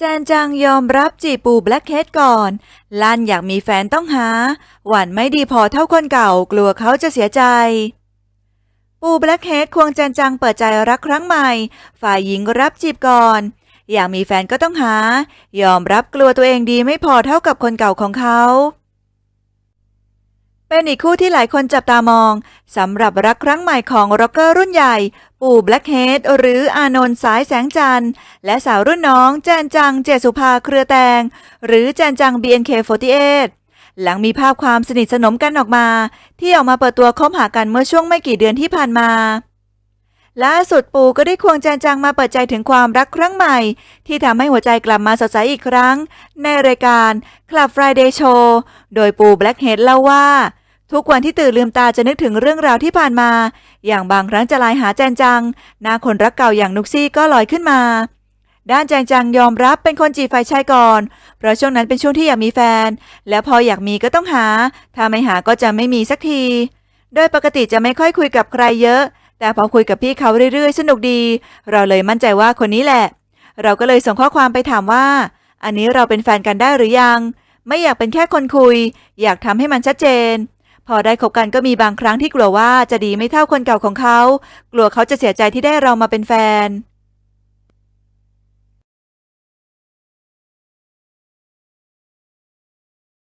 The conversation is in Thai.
แจนจังยอมรับจีบปูแบล็คเฮดก่อน ลั่นอยากมีแฟนต้องหา หวานไม่ดีพอเท่าคนเก่ากลัวเขาจะเสียใจ ปูแบล็คเฮดควงแจนจังเปิดใจรักครั้งใหม่ ฝ่ายหญิงรับจีบก่อน อยากมีแฟนก็ต้องหา ยอมรับกลัวตัวเองดีไม่พอเท่ากับคนเก่าของเขา เป็นอีกคู่ที่หลายคนจับตามองสำหรับรักครั้งใหม่ของร็อกเกอร์รุ่นใหญ่ ปู่แบล็กเฮดหรืออานนท์สายแสงจันทร์ และสาวรุ่นน้องแจนจังเจสุภาเครือแตง หรือแจนจัง BNK48 หลังมีภาพความสนิทสนมกันออกมา ที่ออกมาเปิดตัวคบหากันเมื่อช่วงไม่กี่เดือนที่ผ่านมา ล่าสุดปูก็ได้ควงแจนจังมาเปิดใจถึงความรักครั้งใหม่ ที่ทำให้หัวใจกลับมาสดใสอีกครั้ง ในรายการ Club Friday Show โดยปูแบล็คเฮดเล่าว่า ทุกวันที่ตื่นลืมตาจะนึกถึงเรื่องราวที่ผ่านมา อย่างบางครั้งจะลน์หาแจนจังหน้าคนรักเก่าอย่างนุกซี่ก็ลอยขึ้นมา ด้านแจงจังยอมรับเป็นคนจีบฝ่ายชายก่อน เพราะช่วงนั้นเป็นช่วงที่อยากมีแฟน และพออยากมีก็ต้องหา ถ้าไม่หาก็จะไม่มีสักที โดยปกติจะไม่ค่อยคุยกับใครเยอะ แต่พอคุยกับพี่เขาเรื่อยๆ สนุกดี เราเลยมั่นใจว่าคนนี้แหละ เราก็เลยส่งข้อความไปถามว่า อันนี้เราเป็นแฟนกันได้หรือยัง ไม่อยากเป็นแค่คนคุย อยากทำให้มันชัดเจน พอได้คบกันก็มีบางครั้งที่กลัวว่าจะดีไม่เท่าคนเก่าของเขา กลัวเขาจะเสียใจที่ได้เรามาเป็นแฟน